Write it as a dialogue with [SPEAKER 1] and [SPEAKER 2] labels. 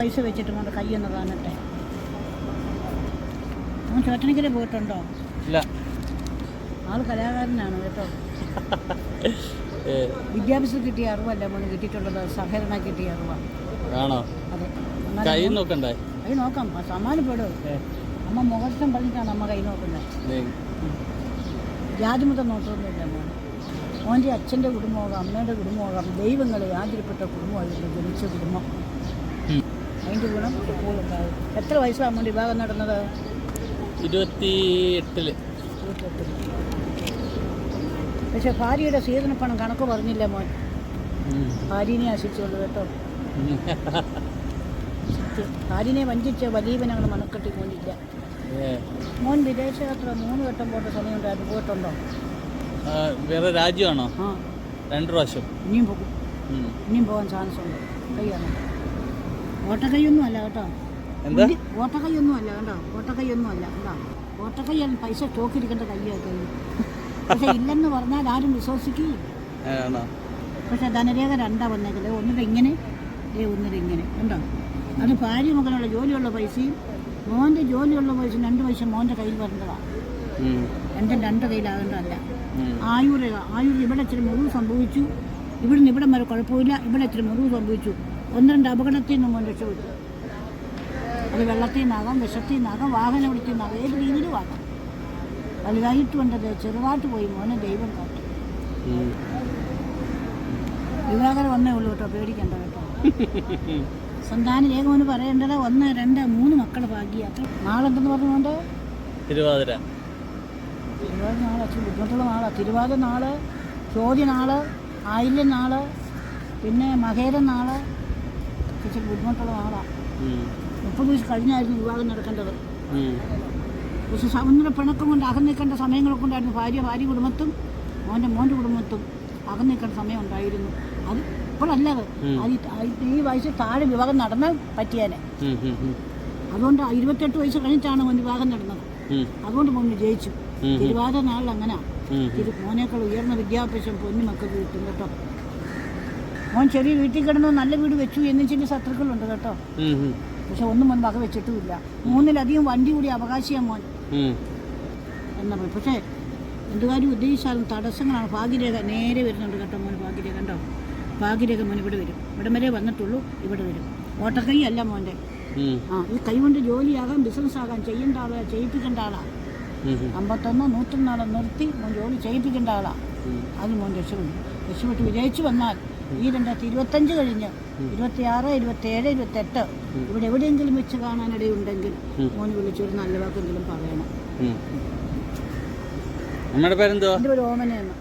[SPEAKER 1] പൈസ വെച്ചിട്ട് കൊണ്ട് കൈയൊന്ന് കാണട്ടെ അവൻ പോയിട്ടുണ്ടോ?
[SPEAKER 2] ഇല്ല.
[SPEAKER 1] ആൾ കലാകാരനാണ് കേട്ടോ. വിദ്യാഭ്യാസം കിട്ടിയ അറിവല്ല മോന് കിട്ടിയിട്ടുള്ളത് സഹകരണ കിട്ടിയ അറിവാണ്
[SPEAKER 2] ആണോ?
[SPEAKER 1] അതെ.
[SPEAKER 2] കൈ നോക്കണ്ടേ?
[SPEAKER 1] കൈ നോക്കാം. ആ സമ്മാനപ്പെടും അമ്മ മുഖത്തും പറഞ്ഞിട്ടാണ് അമ്മ കൈ നോക്കുന്നത്.
[SPEAKER 2] ദേ,
[SPEAKER 1] നോക്കുന്നില്ല മോൻ? മോന്റെ അച്ഛന്റെ കുടുംബമാകാം അമ്മയുടെ കുടുംബമാകാം ദൈവങ്ങളെ ആദരപ്പെട്ട കുടുംബമായിരുന്നു ജനിച്ച കുടുംബം. അതിന്റെ ഗുണം ഇപ്പോൾ ഉണ്ടാവും എത്ര വയസ്സാണ് അമ്മ വിവാഹം നടന്നത്?
[SPEAKER 2] ഇരുപത്തി എട്ടിൽ
[SPEAKER 1] പക്ഷെ ഭാര്യയുടെ സീതന പണം കണക്ക് പറഞ്ഞില്ല മോൻ. ഭാര്യനെ ആശിച്ചുള്ളൂ കേട്ടോ. ഭാര്യനെ വഞ്ചിച്ച വലീപനങ്ങൾ മണക്കെട്ടി മോനില്ല മോൻ വിദേശയാത്ര മൂന്ന് വട്ടം പോട്ട സമയം ഉണ്ടായിരുന്നു പോയിട്ടുണ്ടോ
[SPEAKER 2] വേറെ രാജ്യമാണോ? രണ്ട് പ്രാവശ്യം.
[SPEAKER 1] ഇനിയും പോകും. ഇനിയും പോകാൻ ചാൻസ് ഉണ്ട് കൈയാണ് ഓട്ടക്കൈയൊന്നും അല്ല കേട്ടോ.
[SPEAKER 2] എന്താ?
[SPEAKER 1] ഓട്ടക്കൈയൊന്നും അല്ല കേട്ടോ. ഓട്ടക്കൈയൊന്നും അല്ല കേട്ടോ ഓട്ടക്കൈയാണ് പൈസ സ്റ്റോക്കിരിക്കേണ്ട കൈയൊക്കെ. പക്ഷെ ഇല്ലെന്ന് പറഞ്ഞാൽ ആരും
[SPEAKER 2] ആണോ?
[SPEAKER 1] പക്ഷെ ധനരേഖ രണ്ടാ വന്നേക്കല്ലേ? ഒന്നിട്ട് ഇങ്ങനെ. ഏ ഒന്നിട്ട് ഇങ്ങനെ. ഉണ്ടോ അത് ഭാര്യ മകനുള്ള ജോലിയുള്ള പൈസയും മോന്റെ ജോലിയുള്ള പൈസ രണ്ട് പൈസ മോന്റെ കയ്യിൽ വരേണ്ടതാണ്. എന്റെ രണ്ട് കയ്യിലാകേണ്ടതല്ല. ആയൂർ ആയൂർ ഇവിടെ ഇച്ചിരി മുറിവ് സംഭവിച്ചു. ഇവിടുന്ന് ഇവിടം വരെ കുഴപ്പമില്ല. ഇവിടെ ഇച്ചിരി മുറിവ് സംഭവിച്ചു. ഒന്ന് രണ്ട് അപകടത്തിൽ നിന്നും കൊണ്ട് രക്ഷപ്പെട്ടു അത് വെള്ളത്തിൽ നിന്നാകാം വിഷത്തിൽ നിന്നാകാം വാഹനം ഇവിടുത്തിൽ നിന്നാകാം ഏത് രീതിയിലും ആകാം വലുതായിട്ട് കൊണ്ടത് ചെറുതായിട്ട് പോയി മോനെ ദൈവം കാട്ടി. വിവാഹം വന്നേ ഉള്ളൂ കേട്ടോ പേടിക്കണ്ട കേട്ടോ. സന്താന രേഖമെന്ന് പറയേണ്ടത് ഒന്ന് രണ്ട് മൂന്ന് മക്കളുടെ ഭാഗ്യ. അത്ര നാളെന്തെന്ന് പറഞ്ഞുകൊണ്ട്
[SPEAKER 2] തിരുവാതിര.
[SPEAKER 1] തിരുവാതിര നാളെ അച്ഛൻ ബുദ്ധിമുട്ടുള്ള നാളാണ് തിരുവാതിര നാൾ ചോദ്യ നാൾ ആയില്യം നാൾ പിന്നെ മഹേര നാൾ ഇച്ചിരി ബുദ്ധിമുട്ടുള്ള നാളാണ്. മുപ്പത് കഴിഞ്ഞായിരുന്നു വിവാഹം നടക്കേണ്ടത്. പക്ഷെ സമുദ്ര പിണക്കം കൊണ്ട് അകന്നിക്കേണ്ട സമയങ്ങൾ കൊണ്ടായിരുന്നു ഭാര്യ ഭാര്യ കുടുംബത്തും മോന്റെ മോന്റെ കുടുംബത്തും അകന്നിക്കേണ്ട സമയം ഉണ്ടായിരുന്നു. അത് ഇപ്പോഴല്ല അത്. ഈ- വയസ്സിൽ താഴെ വിവാഹം നടന്നാൽ പറ്റിയേനെ. അതുകൊണ്ട് ഇരുപത്തെട്ട് വയസ്സ് കഴിഞ്ഞിട്ടാണ് മോൻ വിവാഹം നടന്നത്. അതുകൊണ്ട് മോൻ വിജയിച്ചു. തിരുവാതിര നാളിൽ അങ്ങനെ. മോനേക്കാൾ ഉയർന്ന വിദ്യാഭ്യാസം പൊന്നു മക്കൾക്ക് കിട്ടും കേട്ടോ. മോൻ ചെറിയ വീട്ടിൽ കിടന്നു നല്ല വീട് വെച്ചു എന്ന് ചില ശത്രുക്കളുണ്ട് കേട്ടോ. പക്ഷെ ഒന്നും മോൻ വക വെച്ചിട്ടുമില്ല. മൂന്നിലധികം വണ്ടി കൂടി അവകാശിയാ മോൻ. എന്നാ പറയും പക്ഷേ എന്ത് കാര്യം ഉദ്ദേശിച്ചാലും തടസ്സങ്ങളാണ്. ഭാഗ്യരേഖ നേരെ വരുന്നുണ്ട് കേട്ടോ മോൻ ഭാഗ്യരേഖ. കണ്ടോ? ഭാഗ്യരേഖ മോൻ ഇവിടെ വരും. ഇവിടെ വരെ വന്നിട്ടുള്ളൂ ഇവിടെ വരും. ഓട്ടക്കൈ അല്ല
[SPEAKER 2] മോന്റെ.
[SPEAKER 1] ആ ഈ കൈ കൊണ്ട് ജോലിയാകാം ബിസിനസ് ആകാം ചെയ്യേണ്ട ആളാ ചെയ്യിപ്പിക്കേണ്ട ആളാ. അമ്പത്തൊന്നോ നൂറ്റൊന്നാളോ നിർത്തി മോൻ ജോലി ചെയ്യിപ്പിക്കേണ്ട ആളാ. അത് മോൻ രക്ഷപ്പെട്ടു. രക്ഷപ്പെട്ട്. വിജയിച്ചു വന്നാൽ ഈ രണ്ടായിരത്തി ഇരുപത്തഞ്ച് കഴിഞ്ഞ് ഇരുപത്തിയാറ് ഇരുപത്തേഴ് ഇരുപത്തെട്ട് ഇവിടെ എവിടെയെങ്കിലും വെച്ച് കാണാനിടയുണ്ടെങ്കിൽ മോൻ വിളിച്ചൊരു നല്ല വാക്കെങ്കിലും പറയണം
[SPEAKER 2] ഉം. പേരെന്തോ
[SPEAKER 1] എന്റെ ഒരു ഓമനയെന്ന്